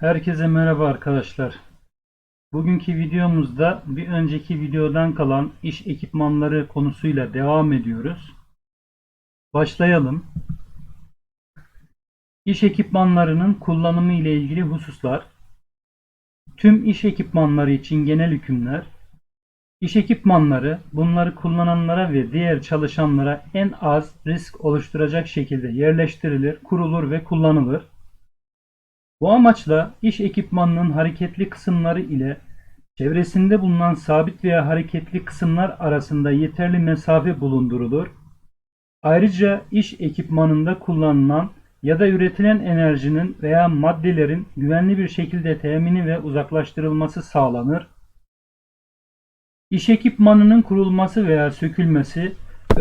Herkese merhaba arkadaşlar. Bugünkü videomuzda bir önceki videodan kalan iş ekipmanları konusuyla devam ediyoruz. Başlayalım. İş ekipmanlarının kullanımı ile ilgili hususlar. Tüm iş ekipmanları için genel hükümler. İş ekipmanları bunları kullananlara ve diğer çalışanlara en az risk oluşturacak şekilde yerleştirilir, kurulur ve kullanılır. Bu amaçla iş ekipmanının hareketli kısımları ile çevresinde bulunan sabit veya hareketli kısımlar arasında yeterli mesafe bulundurulur. Ayrıca iş ekipmanında kullanılan ya da üretilen enerjinin veya maddelerin güvenli bir şekilde temini ve uzaklaştırılması sağlanır. İş ekipmanının kurulması veya sökülmesi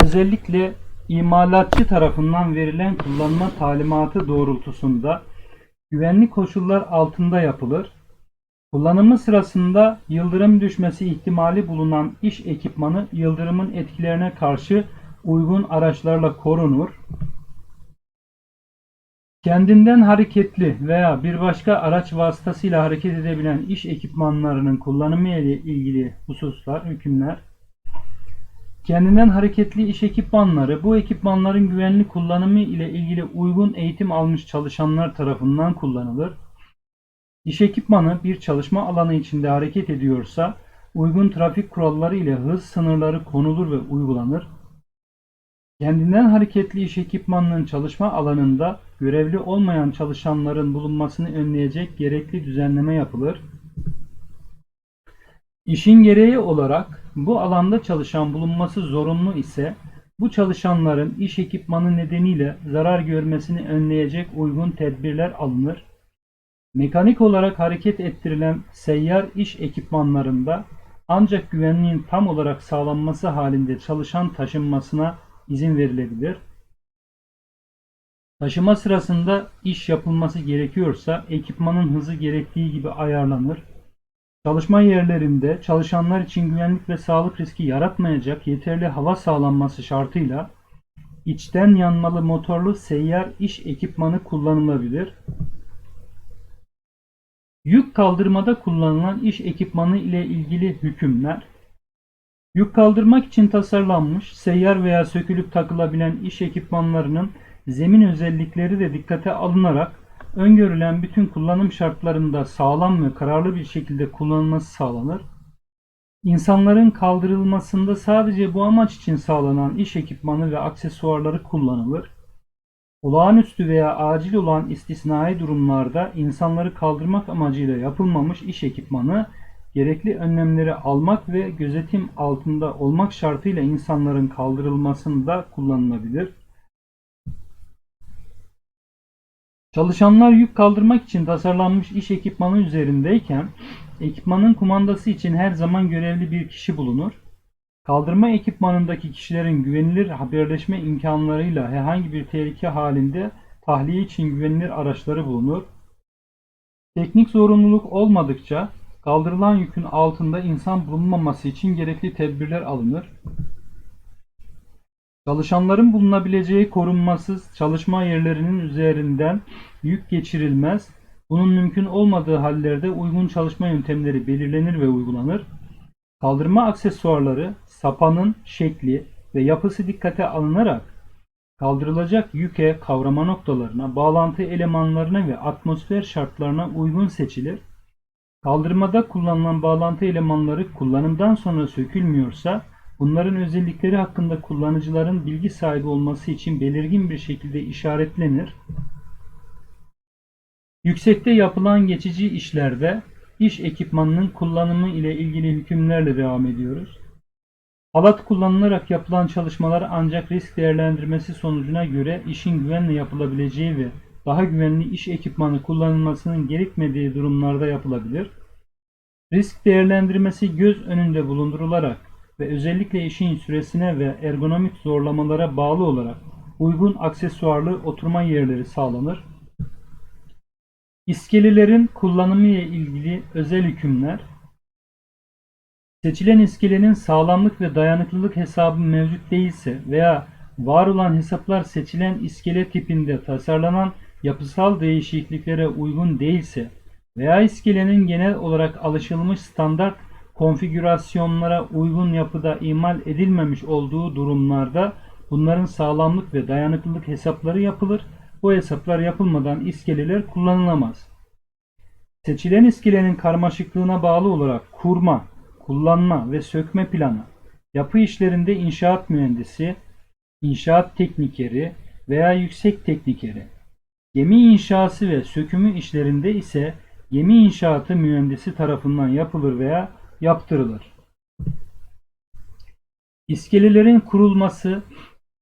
özellikle imalatçı tarafından verilen kullanma talimatı doğrultusunda güvenli koşullar altında yapılır. Kullanımı sırasında yıldırım düşmesi ihtimali bulunan iş ekipmanı yıldırımın etkilerine karşı uygun araçlarla korunur. Kendinden hareketli veya bir başka araç vasıtasıyla hareket edebilen iş ekipmanlarının kullanımı ile ilgili hususlar, hükümler. Kendinden hareketli iş ekipmanları bu ekipmanların güvenli kullanımı ile ilgili uygun eğitim almış çalışanlar tarafından kullanılır. İş ekipmanı bir çalışma alanı içinde hareket ediyorsa uygun trafik kuralları ile hız sınırları konulur ve uygulanır. Kendinden hareketli iş ekipmanının çalışma alanında görevli olmayan çalışanların bulunmasını önleyecek gerekli düzenleme yapılır. İşin gereği olarak bu alanda çalışan bulunması zorunlu ise bu çalışanların iş ekipmanı nedeniyle zarar görmesini önleyecek uygun tedbirler alınır. Mekanik olarak hareket ettirilen seyyar iş ekipmanlarında ancak güvenliğin tam olarak sağlanması halinde çalışan taşınmasına izin verilebilir. Taşıma sırasında iş yapılması gerekiyorsa ekipmanın hızı gerektiği gibi ayarlanır. Çalışma yerlerinde çalışanlar için güvenlik ve sağlık riski yaratmayacak yeterli hava sağlanması şartıyla içten yanmalı motorlu seyyar iş ekipmanı kullanılabilir. Yük kaldırmada kullanılan iş ekipmanı ile ilgili hükümler Yük kaldırmak için tasarlanmış, seyyar veya sökülüp takılabilen iş ekipmanlarının zemin özellikleri de dikkate alınarak öngörülen bütün kullanım şartlarında sağlam ve kararlı bir şekilde kullanılması sağlanır. İnsanların kaldırılmasında sadece bu amaç için sağlanan iş ekipmanı ve aksesuarları kullanılır. Olağanüstü veya acil olan istisnai durumlarda insanları kaldırmak amacıyla yapılmamış iş ekipmanı gerekli önlemleri almak ve gözetim altında olmak şartıyla insanların kaldırılmasında kullanılabilir. Çalışanlar yük kaldırmak için tasarlanmış iş ekipmanı üzerindeyken ekipmanın kumandası için her zaman görevli bir kişi bulunur. Kaldırma ekipmanındaki kişilerin güvenilir haberleşme imkanlarıyla herhangi bir tehlike halinde tahliye için güvenilir araçları bulunur. Teknik zorunluluk olmadıkça kaldırılan yükün altında insan bulunmaması için gerekli tedbirler alınır. Çalışanların bulunabileceği korunmasız çalışma yerlerinin üzerinden yük geçirilmez. Bunun mümkün olmadığı hallerde uygun çalışma yöntemleri belirlenir ve uygulanır. Kaldırma aksesuarları, sapanın şekli ve yapısı dikkate alınarak kaldırılacak yüke kavrama noktalarına, bağlantı elemanlarına ve atmosfer şartlarına uygun seçilir. Kaldırmada kullanılan bağlantı elemanları kullanımdan sonra sökülmüyorsa Bunların özellikleri hakkında kullanıcıların bilgi sahibi olması için belirgin bir şekilde işaretlenir. Yüksekte yapılan geçici işlerde iş ekipmanının kullanımı ile ilgili hükümlerle devam ediyoruz. Halat kullanılarak yapılan çalışmalar ancak risk değerlendirmesi sonucuna göre işin güvenle yapılabileceği ve daha güvenli iş ekipmanı kullanılmasının gerekmediği durumlarda yapılabilir. Risk değerlendirmesi göz önünde bulundurularak ve özellikle işin süresine ve ergonomik zorlamalara bağlı olarak uygun aksesuarlı oturma yerleri sağlanır. İskelelerin kullanımı ile ilgili özel hükümler Seçilen iskelenin sağlamlık ve dayanıklılık hesabı mevcut değilse veya var olan hesaplar seçilen iskele tipinde tasarlanan yapısal değişikliklere uygun değilse veya iskelenin genel olarak alışılmış standart konfigürasyonlara uygun yapıda imal edilmemiş olduğu durumlarda bunların sağlamlık ve dayanıklılık hesapları yapılır. Bu hesaplar yapılmadan iskeleler kullanılamaz. Seçilen iskelenin karmaşıklığına bağlı olarak kurma, kullanma ve sökme planı, yapı işlerinde inşaat mühendisi, inşaat teknikeri veya yüksek teknikeri, gemi inşası ve sökümü işlerinde ise gemi inşaatı mühendisi tarafından yapılır veya yaptırılır. İskelelerin kurulması,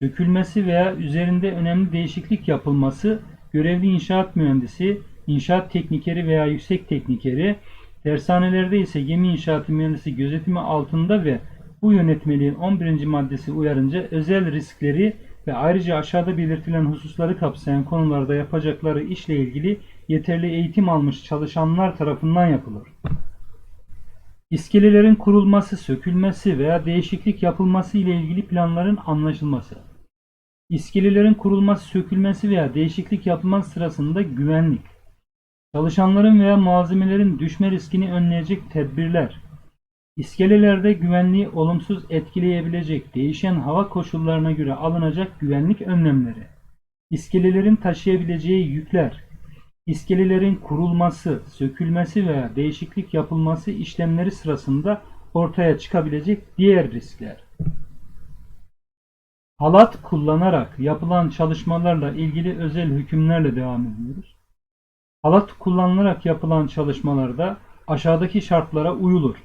sökülmesi veya üzerinde önemli değişiklik yapılması görevli inşaat mühendisi, inşaat teknikeri veya yüksek teknikeri, tersanelerde ise gemi inşaatı mühendisi gözetimi altında ve bu yönetmeliğin 11. maddesi uyarınca özel riskleri ve ayrıca aşağıda belirtilen hususları kapsayan konularda yapacakları işle ilgili yeterli eğitim almış çalışanlar tarafından yapılır. İskelelerin kurulması, sökülmesi veya değişiklik yapılması ile ilgili planların anlaşılması. İskelelerin kurulması, sökülmesi veya değişiklik yapılması sırasında güvenlik. Çalışanların veya malzemelerin düşme riskini önleyecek tedbirler. İskelelerde güvenliği olumsuz etkileyebilecek değişen hava koşullarına göre alınacak güvenlik önlemleri. İskelelerin taşıyabileceği yükler. İskelelerin kurulması, sökülmesi veya değişiklik yapılması işlemleri sırasında ortaya çıkabilecek diğer riskler. Halat kullanarak yapılan çalışmalarla ilgili özel hükümlerle devam ediyoruz. Halat kullanılarak yapılan çalışmalarda aşağıdaki şartlara uyulur.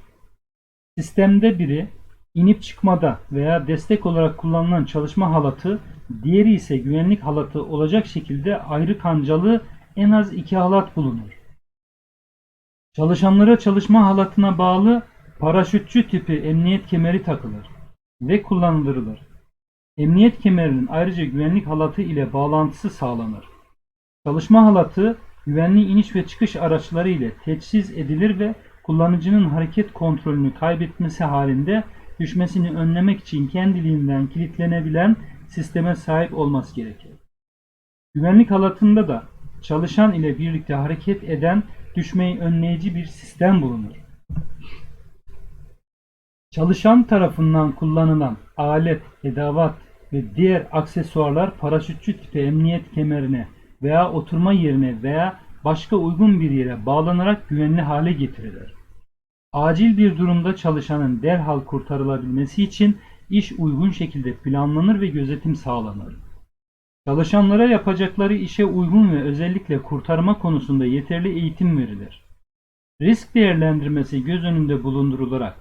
Sistemde biri inip çıkmada veya destek olarak kullanılan çalışma halatı, diğeri ise güvenlik halatı olacak şekilde ayrı kancalı en az iki halat bulunur. Çalışanlara çalışma halatına bağlı paraşütçü tipi emniyet kemeri takılır ve kullanılır. Emniyet kemerinin ayrıca güvenlik halatı ile bağlantısı sağlanır. Çalışma halatı güvenli iniş ve çıkış araçları ile teçhiz edilir ve kullanıcının hareket kontrolünü kaybetmesi halinde düşmesini önlemek için kendiliğinden kilitlenebilen sisteme sahip olması gerekir. Güvenlik halatında da çalışan ile birlikte hareket eden düşmeyi önleyici bir sistem bulunur. Çalışan tarafından kullanılan alet, edavat ve diğer aksesuarlar paraşütçü tipi emniyet kemerine veya oturma yerine veya başka uygun bir yere bağlanarak güvenli hale getirilir. Acil bir durumda çalışanın derhal kurtarılabilmesi için iş uygun şekilde planlanır ve gözetim sağlanır. Çalışanlara yapacakları işe uygun ve özellikle kurtarma konusunda yeterli eğitim verilir. Risk değerlendirmesi göz önünde bulundurularak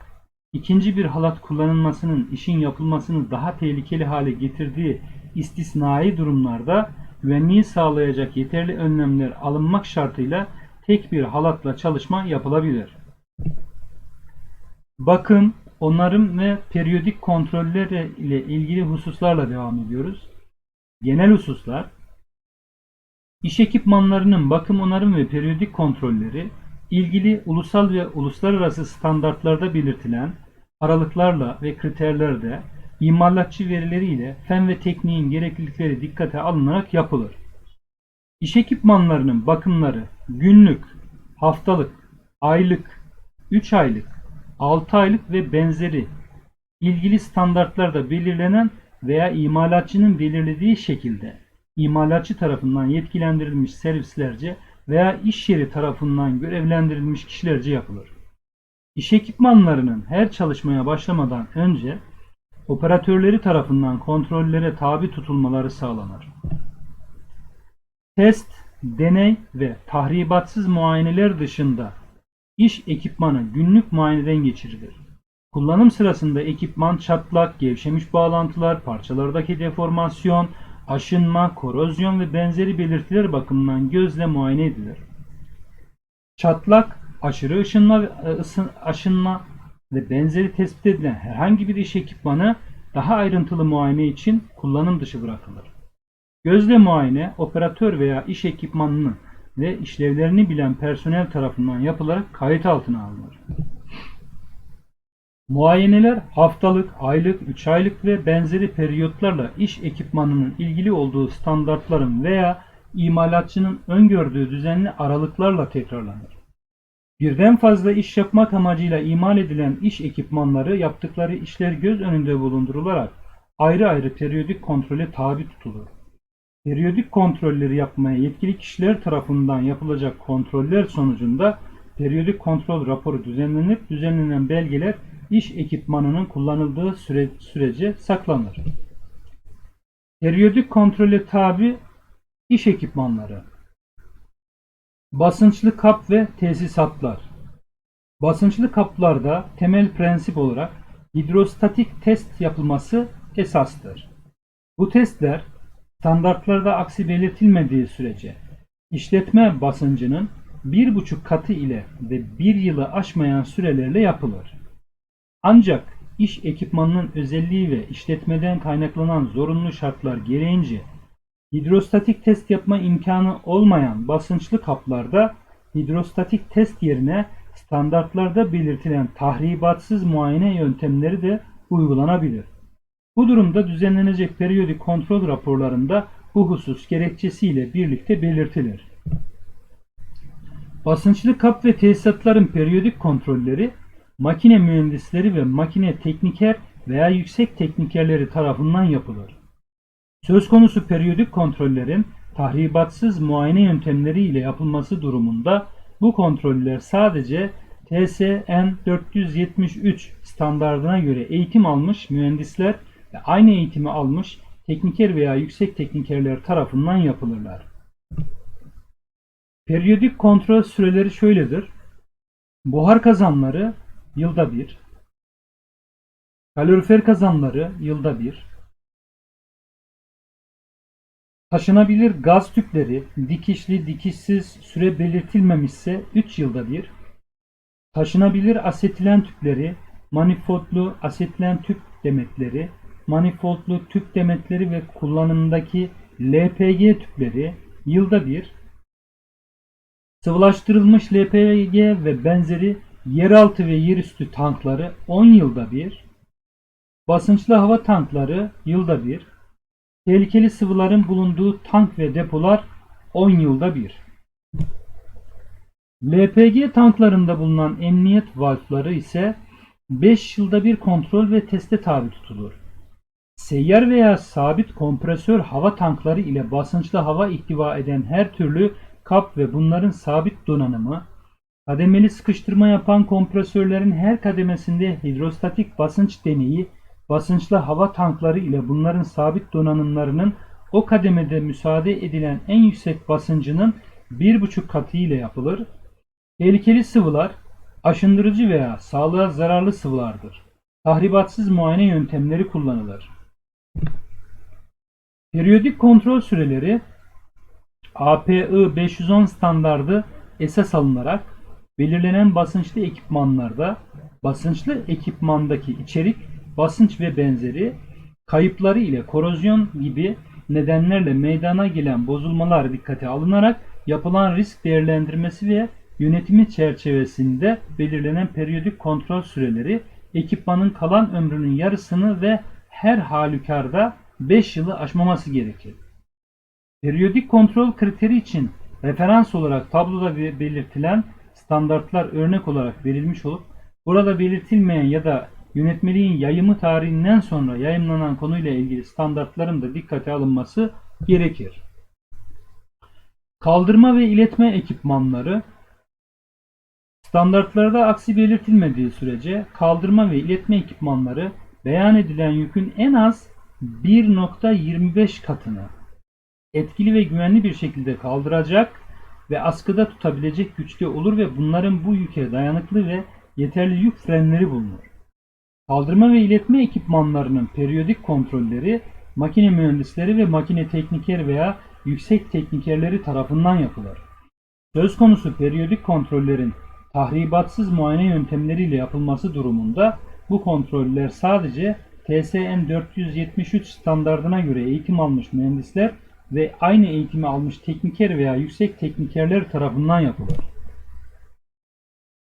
ikinci bir halat kullanılmasının işin yapılmasını daha tehlikeli hale getirdiği istisnai durumlarda güvenliği sağlayacak yeterli önlemler alınmak şartıyla tek bir halatla çalışma yapılabilir. Bakım, onarım ve periyodik kontroller ile ilgili hususlarla devam ediyoruz. Genel hususlar İş ekipmanlarının bakım, onarım ve periyodik kontrolleri ilgili ulusal ve uluslararası standartlarda belirtilen aralıklarla ve kriterlerde imalatçı verileriyle fen ve tekniğin gereklilikleri dikkate alınarak yapılır. İş ekipmanlarının bakımları günlük, haftalık, aylık, 3 aylık, 6 aylık ve benzeri ilgili standartlarda belirlenen veya imalatçının belirlediği şekilde imalatçı tarafından yetkilendirilmiş servislerce veya iş yeri tarafından görevlendirilmiş kişilerce yapılır. İş ekipmanlarının her çalışmaya başlamadan önce operatörleri tarafından kontrollere tabi tutulmaları sağlanır. Test, deney ve tahribatsız muayeneler dışında iş ekipmanı günlük muayeneden geçirilir. Kullanım sırasında ekipman çatlak, gevşemiş bağlantılar, parçalardaki deformasyon, aşınma, korozyon ve benzeri belirtiler bakımından gözle muayene edilir. Çatlak, aşırı ışınma, ısı, aşınma ve benzeri tespit edilen herhangi bir iş ekipmanı daha ayrıntılı muayene için kullanım dışı bırakılır. Gözle muayene, operatör veya iş ekipmanının ve işlevlerini bilen personel tarafından yapılarak kayıt altına alınır. Muayeneler haftalık, aylık, 3 aylık ve benzeri periyotlarla iş ekipmanının ilgili olduğu standartların veya imalatçının öngördüğü düzenli aralıklarla tekrarlanır. Birden fazla iş yapmak amacıyla imal edilen iş ekipmanları yaptıkları işler göz önünde bulundurularak ayrı ayrı periyodik kontrole tabi tutulur. Periyodik kontrolleri yapmaya yetkili kişiler tarafından yapılacak kontroller sonucunda periyodik kontrol raporu düzenlenip düzenlenen belgeler iş ekipmanının kullanıldığı süre, sürece saklanır. Periyodik kontrole tabi iş ekipmanları Basınçlı kap ve tesisatlar Basınçlı kaplarda temel prensip olarak hidrostatik test yapılması esastır. Bu testler standartlarda aksi belirtilmediği sürece işletme basıncının bir buçuk katı ile ve bir yılı aşmayan sürelerle yapılır. Ancak iş ekipmanının özelliği ve işletmeden kaynaklanan zorunlu şartlar gereğince hidrostatik test yapma imkanı olmayan basınçlı kaplarda hidrostatik test yerine standartlarda belirtilen tahribatsız muayene yöntemleri de uygulanabilir. Bu durumda düzenlenecek periyodik kontrol raporlarında bu husus gerekçesiyle birlikte belirtilir. Basınçlı kap ve tesisatların periyodik kontrolleri makine mühendisleri ve makine tekniker veya yüksek teknikerleri tarafından yapılır. Söz konusu periyodik kontrollerin tahribatsız muayene yöntemleri ile yapılması durumunda bu kontroller sadece TSN 473 standardına göre eğitim almış mühendisler ve aynı eğitimi almış tekniker veya yüksek teknikerler tarafından yapılırlar. Periyodik kontrol süreleri şöyledir. Buhar kazanları yılda bir, kalorifer kazanları yılda bir, taşınabilir gaz tüpleri dikişli dikişsiz süre belirtilmemişse 3 yılda bir, taşınabilir asetilen tüpleri manifoldlu asetilen tüp demetleri, manifoldlu tüp demetleri ve kullanımdaki LPG tüpleri yılda bir, sıvılaştırılmış LPG ve benzeri yeraltı ve yerüstü tankları 10 yılda bir, basınçlı hava tankları yılda bir, tehlikeli sıvıların bulunduğu tank ve depolar 10 yılda bir. LPG tanklarında bulunan emniyet valfları ise 5 yılda bir kontrol ve teste tabi tutulur. Seyyar veya sabit kompresör hava tankları ile basınçlı hava ihtiva eden her türlü kap ve bunların sabit donanımı, kademeli sıkıştırma yapan kompresörlerin her kademesinde hidrostatik basınç deneyi, basınçlı hava tankları ile bunların sabit donanımlarının o kademede müsaade edilen en yüksek basıncının bir buçuk katı ile yapılır. Tehlikeli sıvılar, aşındırıcı veya sağlığa zararlı sıvılardır. Tahribatsız muayene yöntemleri kullanılır. Periyodik kontrol süreleri API 510 standardı esas alınarak belirlenen basınçlı ekipmanlarda basınçlı ekipmandaki içerik, basınç ve benzeri kayıpları ile korozyon gibi nedenlerle meydana gelen bozulmalar dikkate alınarak yapılan risk değerlendirmesi ve yönetimi çerçevesinde belirlenen periyodik kontrol süreleri ekipmanın kalan ömrünün yarısını ve her halükarda 5 yılı aşmaması gerekir. Periyodik kontrol kriteri için referans olarak tabloda belirtilen standartlar örnek olarak verilmiş olup burada belirtilmeyen ya da yönetmeliğin yayımı tarihinden sonra yayımlanan konuyla ilgili standartların da dikkate alınması gerekir. Kaldırma ve iletme ekipmanları Standartlarda aksi belirtilmediği sürece kaldırma ve iletme ekipmanları beyan edilen yükün en az 1.25 katını etkili ve güvenli bir şekilde kaldıracak ve askıda tutabilecek güçte olur ve bunların bu yüke dayanıklı ve yeterli yük frenleri bulunur. Kaldırma ve iletme ekipmanlarının periyodik kontrolleri makine mühendisleri ve makine tekniker veya yüksek teknikerleri tarafından yapılır. Söz konusu periyodik kontrollerin tahribatsız muayene yöntemleriyle yapılması durumunda bu kontroller sadece TSN 473 standardına göre eğitim almış mühendisler ve aynı eğitimi almış tekniker veya yüksek teknikerler tarafından yapılır.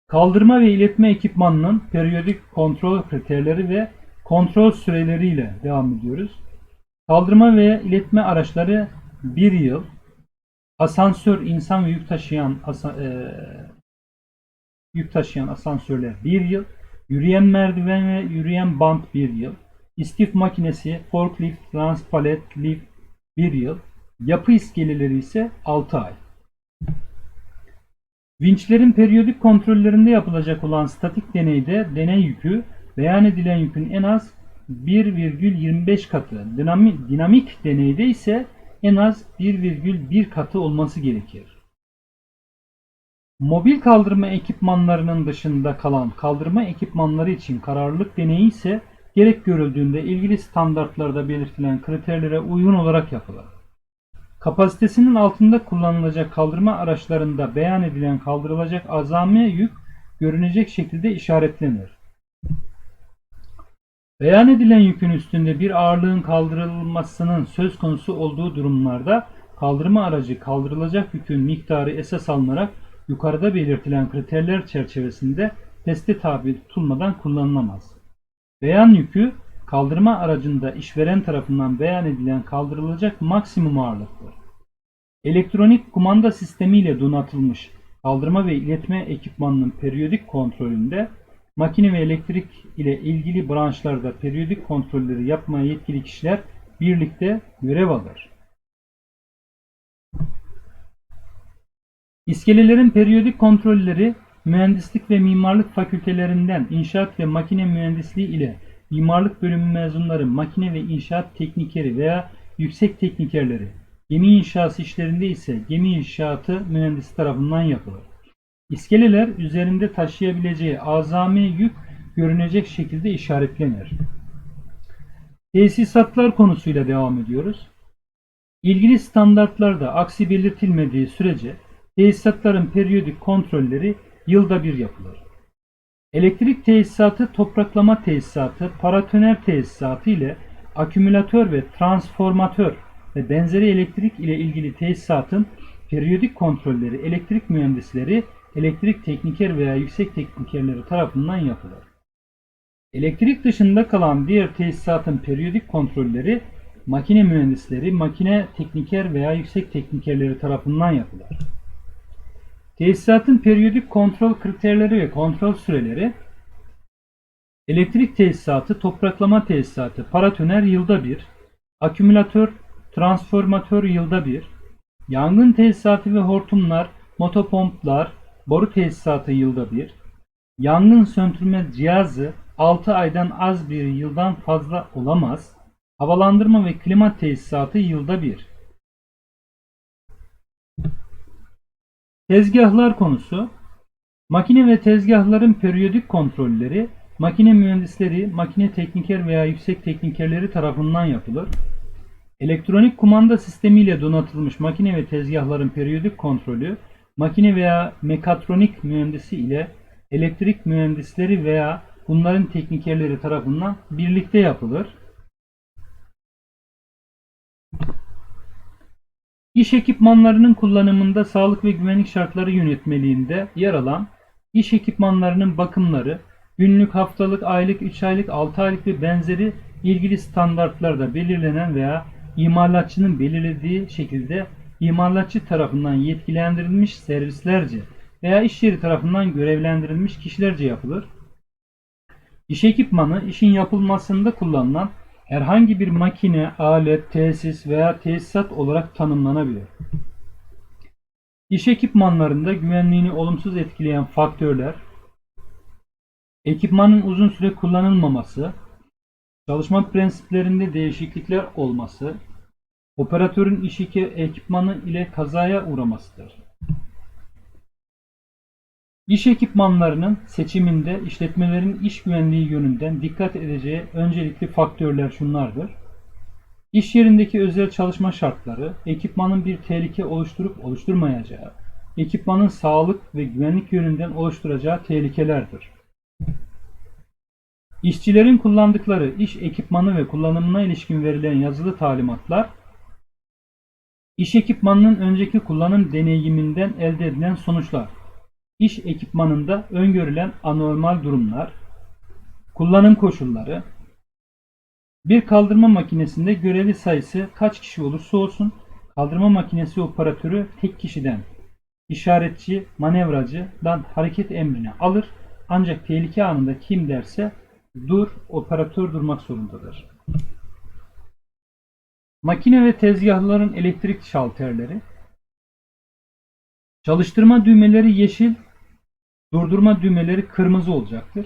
Kaldırma ve iletme ekipmanının periyodik kontrol kriterleri ve kontrol süreleriyle devam ediyoruz. Kaldırma ve iletme araçları 1 yıl, asansör, insan ve yük taşıyan asa, e, yük taşıyan asansörler 1 yıl, yürüyen merdiven ve yürüyen bant 1 yıl, istif makinesi, forklift, transpalet, lift 1 yıl, yapı iskeleleri ise 6 ay. Vinçlerin periyodik kontrollerinde yapılacak olan statik deneyde deney yükü beyan edilen yükün en az 1,25 katı, dinamik, dinamik deneyde ise en az 1,1 katı olması gerekir. Mobil kaldırma ekipmanlarının dışında kalan kaldırma ekipmanları için kararlılık deneyi ise gerek görüldüğünde ilgili standartlarda belirtilen kriterlere uygun olarak yapılır. Kapasitesinin altında kullanılacak kaldırma araçlarında beyan edilen kaldırılacak azami yük görünecek şekilde işaretlenir. Beyan edilen yükün üstünde bir ağırlığın kaldırılmasının söz konusu olduğu durumlarda kaldırma aracı kaldırılacak yükün miktarı esas alınarak yukarıda belirtilen kriterler çerçevesinde teste tabi tutulmadan kullanılamaz. Beyan yükü kaldırma aracında işveren tarafından beyan edilen kaldırılacak maksimum ağırlıktır. Elektronik kumanda sistemiyle donatılmış kaldırma ve iletme ekipmanının periyodik kontrolünde makine ve elektrik ile ilgili branşlarda periyodik kontrolleri yapmaya yetkili kişiler birlikte görev alır. İskelelerin periyodik kontrolleri mühendislik ve mimarlık fakültelerinden inşaat ve makine mühendisliği ile mimarlık bölümü mezunları makine ve inşaat teknikeri veya yüksek teknikerleri, gemi inşası işlerinde ise gemi inşaatı mühendisi tarafından yapılır. İskeleler üzerinde taşıyabileceği azami yük görünecek şekilde işaretlenir. Tesisatlar konusuyla devam ediyoruz. İlgili standartlarda aksi belirtilmediği sürece tesisatların periyodik kontrolleri yılda bir yapılır. Elektrik tesisatı, topraklama tesisatı, paratoner tesisatı ile akümülatör ve transformatör ve benzeri elektrik ile ilgili tesisatın periyodik kontrolleri elektrik mühendisleri, elektrik tekniker veya yüksek teknikerleri tarafından yapılır. Elektrik dışında kalan diğer tesisatın periyodik kontrolleri makine mühendisleri, makine tekniker veya yüksek teknikerleri tarafından yapılır. Tesisatın periyodik kontrol kriterleri ve kontrol süreleri elektrik tesisatı, topraklama tesisatı, paratoner yılda bir, akümülatör, transformatör yılda bir, yangın tesisatı ve hortumlar, motopomplar, boru tesisatı yılda bir, yangın söndürme cihazı 6 aydan az bir yıldan fazla olamaz, havalandırma ve klima tesisatı yılda bir. Tezgahlar konusu Makine ve tezgahların periyodik kontrolleri makine mühendisleri, makine tekniker veya yüksek teknikerleri tarafından yapılır. Elektronik kumanda sistemiyle donatılmış makine ve tezgahların periyodik kontrolü makine veya mekatronik mühendisi ile elektrik mühendisleri veya bunların teknikerleri tarafından birlikte yapılır. İş ekipmanlarının kullanımında sağlık ve güvenlik şartları yönetmeliğinde yer alan iş ekipmanlarının bakımları günlük, haftalık, aylık, 3 aylık, 6 aylık ve benzeri ilgili standartlarda belirlenen veya imalatçının belirlediği şekilde imalatçı tarafından yetkilendirilmiş servislerce veya iş yeri tarafından görevlendirilmiş kişilerce yapılır. İş ekipmanı işin yapılmasında kullanılan herhangi bir makine, alet, tesis veya tesisat olarak tanımlanabilir. İş ekipmanlarında güvenliğini olumsuz etkileyen faktörler, ekipmanın uzun süre kullanılmaması, çalışma prensiplerinde değişiklikler olması, operatörün iş ekipmanı ile kazaya uğramasıdır. İş ekipmanlarının seçiminde işletmelerin iş güvenliği yönünden dikkat edeceği öncelikli faktörler şunlardır. İş yerindeki özel çalışma şartları, ekipmanın bir tehlike oluşturup oluşturmayacağı, ekipmanın sağlık ve güvenlik yönünden oluşturacağı tehlikelerdir. İşçilerin kullandıkları iş ekipmanı ve kullanımına ilişkin verilen yazılı talimatlar, iş ekipmanının önceki kullanım deneyiminden elde edilen sonuçlar, iş ekipmanında öngörülen anormal durumlar, kullanım koşulları, bir kaldırma makinesinde görevli sayısı kaç kişi olursa olsun kaldırma makinesi operatörü tek kişiden işaretçi, manevracıdan hareket emrini alır. Ancak tehlike anında kim derse dur, operatör durmak zorundadır. Makine ve tezgahların elektrik şalterleri Çalıştırma düğmeleri yeşil, durdurma düğmeleri kırmızı olacaktır.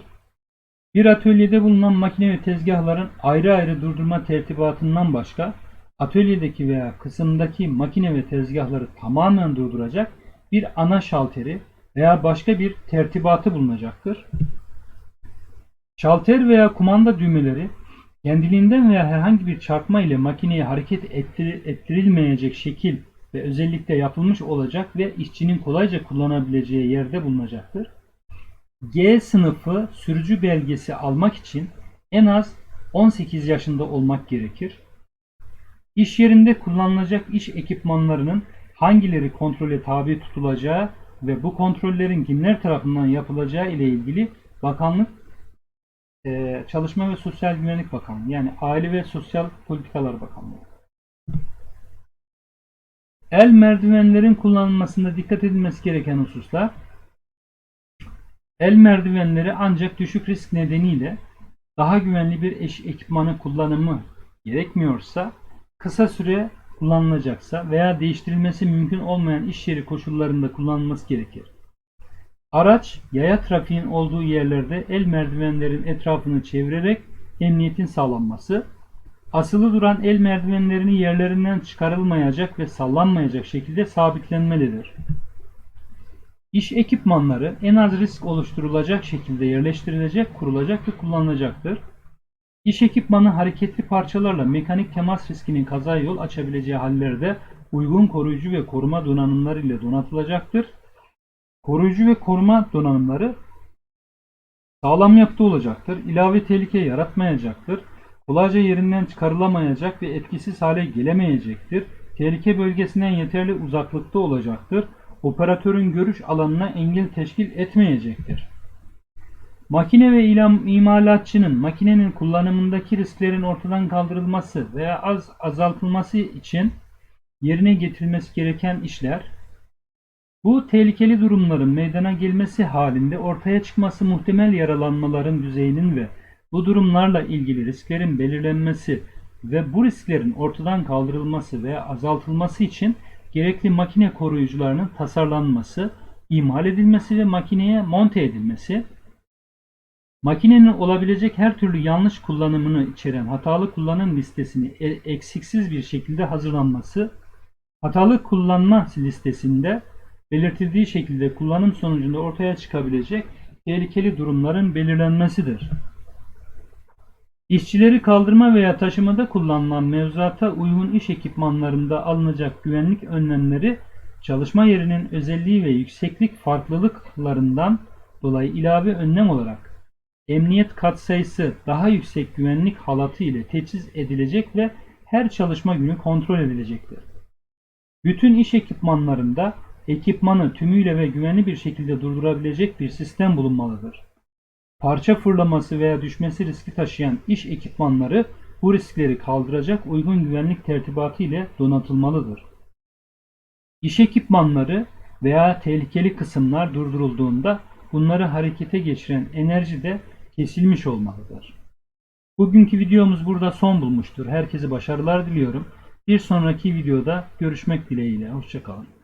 Bir atölyede bulunan makine ve tezgahların ayrı ayrı durdurma tertibatından başka atölyedeki veya kısımdaki makine ve tezgahları tamamen durduracak bir ana şalteri veya başka bir tertibatı bulunacaktır. Şalter veya kumanda düğmeleri kendiliğinden veya herhangi bir çarpma ile makineyi hareket ettir- ettirilmeyecek şekil ve özellikle yapılmış olacak ve işçinin kolayca kullanabileceği yerde bulunacaktır. G sınıfı sürücü belgesi almak için en az 18 yaşında olmak gerekir. İş yerinde kullanılacak iş ekipmanlarının hangileri kontrole tabi tutulacağı ve bu kontrollerin kimler tarafından yapılacağı ile ilgili bakanlık eee, Çalışma ve Sosyal Güvenlik Bakanlığı yani Aile ve Sosyal Politikalar Bakanlığı. El merdivenlerin kullanılmasında dikkat edilmesi gereken hususlar El merdivenleri ancak düşük risk nedeniyle daha güvenli bir eş ekipmanı kullanımı gerekmiyorsa, kısa süre kullanılacaksa veya değiştirilmesi mümkün olmayan iş yeri koşullarında kullanılması gerekir. Araç, yaya trafiğin olduğu yerlerde el merdivenlerin etrafını çevirerek emniyetin sağlanması, asılı duran el merdivenlerini yerlerinden çıkarılmayacak ve sallanmayacak şekilde sabitlenmelidir. İş ekipmanları en az risk oluşturulacak şekilde yerleştirilecek, kurulacak ve kullanılacaktır. İş ekipmanı hareketli parçalarla mekanik temas riskinin kazaya yol açabileceği hallerde uygun koruyucu ve koruma donanımları ile donatılacaktır. Koruyucu ve koruma donanımları sağlam yapıda olacaktır. İlave tehlike yaratmayacaktır. Kolayca yerinden çıkarılamayacak ve etkisiz hale gelemeyecektir. Tehlike bölgesinden yeterli uzaklıkta olacaktır. Operatörün görüş alanına engel teşkil etmeyecektir. Makine ve imalatçının makinenin kullanımındaki risklerin ortadan kaldırılması veya az azaltılması için yerine getirilmesi gereken işler, bu tehlikeli durumların meydana gelmesi halinde ortaya çıkması muhtemel yaralanmaların düzeyinin ve bu durumlarla ilgili risklerin belirlenmesi ve bu risklerin ortadan kaldırılması veya azaltılması için gerekli makine koruyucularının tasarlanması, imal edilmesi ve makineye monte edilmesi, makinenin olabilecek her türlü yanlış kullanımını içeren hatalı kullanım listesini e- eksiksiz bir şekilde hazırlanması, hatalı kullanma listesinde belirtildiği şekilde kullanım sonucunda ortaya çıkabilecek tehlikeli durumların belirlenmesidir. İşçileri kaldırma veya taşımada kullanılan mevzuata uygun iş ekipmanlarında alınacak güvenlik önlemleri çalışma yerinin özelliği ve yükseklik farklılıklarından dolayı ilave önlem olarak emniyet katsayısı daha yüksek güvenlik halatı ile teçhiz edilecek ve her çalışma günü kontrol edilecektir. Bütün iş ekipmanlarında ekipmanı tümüyle ve güvenli bir şekilde durdurabilecek bir sistem bulunmalıdır. Parça fırlaması veya düşmesi riski taşıyan iş ekipmanları bu riskleri kaldıracak uygun güvenlik tertibatı ile donatılmalıdır. İş ekipmanları veya tehlikeli kısımlar durdurulduğunda bunları harekete geçiren enerji de kesilmiş olmalıdır. Bugünkü videomuz burada son bulmuştur. Herkese başarılar diliyorum. Bir sonraki videoda görüşmek dileğiyle. Hoşçakalın.